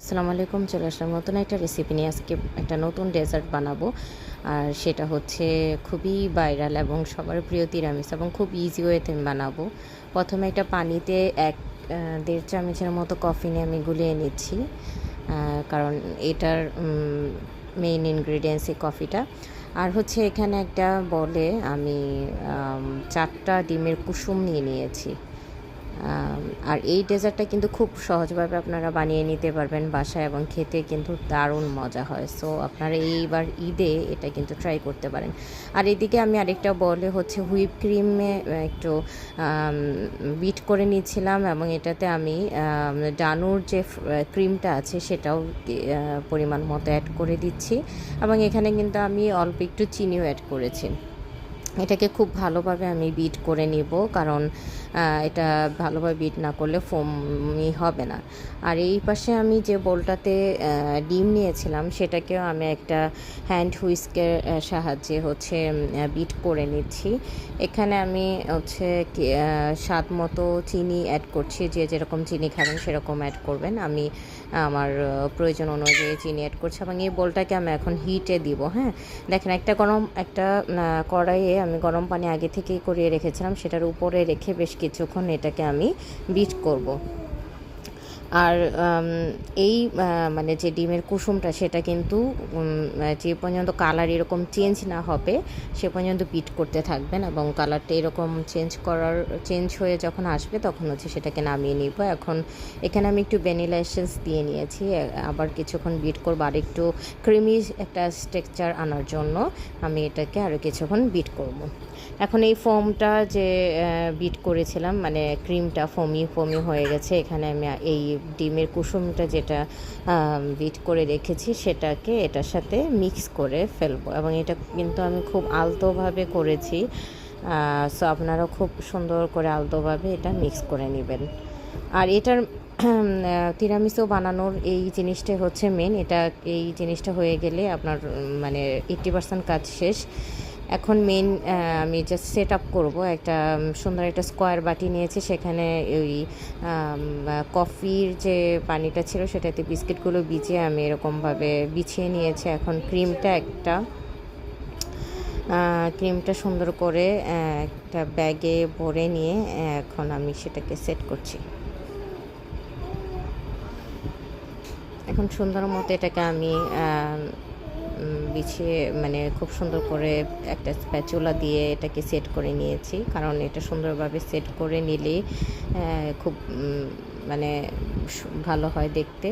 আসসালামু আলাইকুম, চলে আসলাম নতুন একটা রেসিপি নিয়ে। আজকে একটা নতুন ডেজার্ট বানাবো। আর সেটা হচ্ছে খুবই ভাইরাল এবং সবার প্রিয় তিরামিস এবং খুব ইজি ওয়েতে আমি বানাবো। প্রথমে একটা পানিতে এক দেড় চামচের মতো কফি নিয়ে আমি গুলিয়ে নিচ্ছি। কারণ এটার মেইন ইনগ্রিডিয়েন্টস এই কফিটা আর হচ্ছে এখানে একটা বলে আমি, চারটা ডিমের কুসুম নিয়ে নিয়েছি। আর এই ডেজার্টটা কিন্তু খুব সহজভাবে আপনারা বানিয়ে নিতে পারবেন বাসায় এবং খেতে কিন্তু দারুণ মজা হয়। সো আপনারা এইবার ঈদে এটা কিন্তু ট্রাই করতে পারেন। আর এদিকে আমি আরেকটা বলে হচ্ছে হুইপ ক্রিমে একটু বিট করে নিয়েছিলাম এবং এটাতে আমি ডানুর যে ক্রিমটা আছে সেটাও পরিমাণ মতো অ্যাড করে দিচ্ছি এবং এখানে কিন্তু আমি অল্প একটু চিনিও অ্যাড করেছি। এটাকে খুব ভালোভাবে আমি বিট করে নিব, কারণ এটা ভালোভাবে বিট না করলে ফোমই হবে না। আর এই পাশে আমি যে বোলটাতে ডিম নিয়েছিলাম, সেটাকেও আমি একটা হ্যান্ড হুইস্কের সাহায্যে হচ্ছে বিট করে নিচ্ছি। এখানে আমি হচ্ছে স্বাদ মতো চিনি অ্যাড করছি, যে যেরকম চিনি খাবেন সেরকম অ্যাড করবেন। আমি আমার প্রয়োজন অনুযায়ী চিনি অ্যাড করছি এবং এই বোলটাকে আমি এখন হিটে দিব হ্যাঁ? দেখেন একটা গরম, একটা কড়াইয়ে আমি গরম পানি আগে থেকেই করিয়ে রেখেছিলাম, সেটার উপরে রেখে বেশ কিছুক্ষণ এটাকে আমি বিট করব। আর এই মানে যে ডিমের কুসুমটা সেটা কিন্তু যে পর্যন্ত কালার এরকম চেঞ্জ না হবে, সে পর্যন্ত বিট করতে থাকবেন এবং কালারটা এরকম চেঞ্জ করার, চেঞ্জ হয়ে যখন আসবে তখন হচ্ছে সেটাকে নামিয়ে নিব। এখন এখানে আমি একটু ভ্যানিলা এসেন্স দিয়ে নিয়েছি আবার কিছুক্ষণ বিট করব। আর একটু ক্রিমি একটা স্ট্রাকচার আনার জন্য আমি এটাকে আরও কিছুক্ষণ বিট করব। এখন এই ফোমটা যে বিট করেছিলাম মানে ক্রিমটা ফোমি ফোমি হয়ে গেছে। এখানে আমি এই ডিমের কুসুমটা যেটা বিট করে রেখেছি, সেটাকে এটার সাথে মিক্স করে ফেলব। এবং এটা কিন্তু আমি খুব আলতোভাবে করেছি সো আপনারাও খুব সুন্দর করে আলতোভাবে এটা মিক্স করে নেবেন। আর এটার তিরামিসু বানানোর এই জিনিসটা হচ্ছে মেন এটা, এই জিনিসটা হয়ে গেলে আপনার মানে এইট্টি পার্সেন্ট কাজ শেষ। এখন মেন আমি জাস্ট সেট আপ করব। একটা সুন্দর একটা স্কোয়ার বাটি নিয়েছি। সেখানে ওই কফির যে পানিটা ছিল, সেটাতে বিস্কিটগুলো বিছিয়ে আমি এরকমভাবে বিছিয়ে নিয়েছি। এখন ক্রিমটা একটা ক্রিমটা সুন্দর করে একটা ব্যাগে ভরে নিয়ে, এখন আমি সেটাকে সেট করছি। এখন সুন্দর মতো এটাকে আমি বিছিয়ে মানে খুব সুন্দর করে একটা স্প্যাচুলা দিয়ে এটাকে সেট করে নিয়েছি। কারণ এটা সুন্দরভাবে সেট করে নিলে খুব মানে ভালো হয় দেখতে।